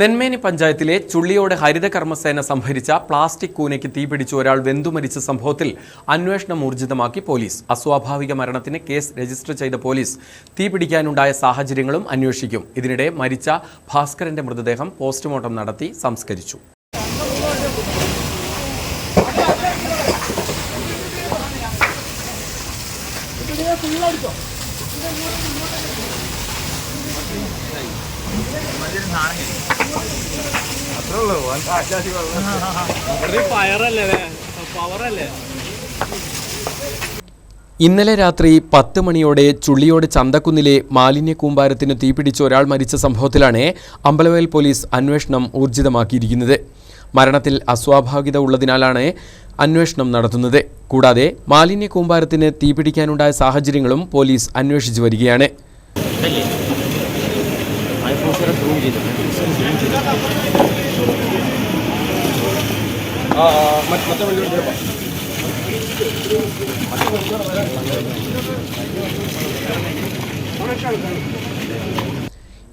നെന്മേനി പഞ്ചായത്തിലെ ചുള്ളിയോട് ഹരിത കർമ്മസേന സംഭരിച്ച പ്ലാസ്റ്റിക് കൂനയ്ക്ക് തീപിടിച്ച് ഒരാൾ വെന്തുമരിച്ച സംഭവത്തിൽ അന്വേഷണം ഊർജിതമാക്കി പോലീസ്. അസ്വാഭാവിക മരണത്തിന് കേസ് രജിസ്റ്റർ ചെയ്ത പോലീസ് തീപിടിക്കാനുണ്ടായ സാഹചര്യങ്ങളും അന്വേഷിക്കും. ഇതിനിടെ മരിച്ച ഭാസ്കരന്റെ മൃതദേഹം പോസ്റ്റ്മോർട്ടം നടത്തി സംസ്കരിച്ചു. ഇന്നലെ രാത്രി പത്ത് മണിയോടെ ചുള്ളിയോട് ചന്തക്കുന്നിലെ മാലിന്യ കൂമ്പാരത്തിന് തീപിടിച്ച് ഒരാൾ മരിച്ച സംഭവത്തിലാണ് അമ്പലവയൽ പോലീസ് അന്വേഷണം ഊർജിതമാക്കിയിരിക്കുന്നത്. മരണത്തിൽ അസ്വാഭാവികത ഉള്ളതിനാലാണ് അന്വേഷണം നടത്തുന്നത്. കൂടാതെ മാലിന്യ കൂമ്പാരത്തിന് തീപിടിക്കാനുണ്ടായ സാഹചര്യങ്ങളും പോലീസ് അന്വേഷിച്ചു വരികയാണ്.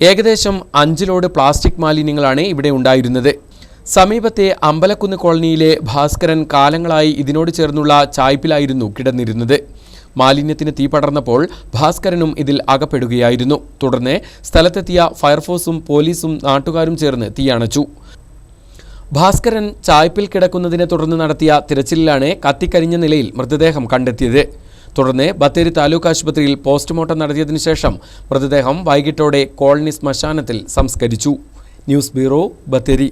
ഏകദേശം അഞ്ചിലോട് പ്ലാസ്റ്റിക് മാലിന്യങ്ങളാണ് ഇവിടെ ഉണ്ടായിരുന്നത്. സമീപത്തെ അമ്പലക്കുന്ന് കോളനിയിലെ ഭാസ്കരൻ കാലങ്ങളായി ഇതിനോട് ചേർന്നുള്ള ചായ്പിലായിരുന്നു കിടന്നിരുന്നത്. മാലിന്യത്തിന് തീ പടർന്നപ്പോൾ ഭാസ്കരനും ഇതിൽ അകപ്പെടുകയായിരുന്നു. തുടർന്ന് സ്ഥലത്തെത്തിയ ഫയർഫോഴ്സും പോലീസും നാട്ടുകാരും ചേർന്ന് തീയണച്ചു ഭാസ്കരൻ ചായ്പിൽ കിടക്കുന്നതിനെ തുടർന്ന് നടത്തിയ തിരച്ചിലിലാണ് കത്തിക്കരിഞ്ഞ നിലയിൽ മൃതദേഹം കണ്ടെത്തിയത്. തുടർന്ന് ബത്തേരി താലൂക്ക് ആശുപത്രിയിൽ പോസ്റ്റ്മോർട്ടം നടത്തിയതിനു ശേഷം മൃതദേഹം വൈകിട്ടോടെ കോളനി ശ്മശാനത്തിൽ സംസ്കരിച്ചു. News bureau Bathery.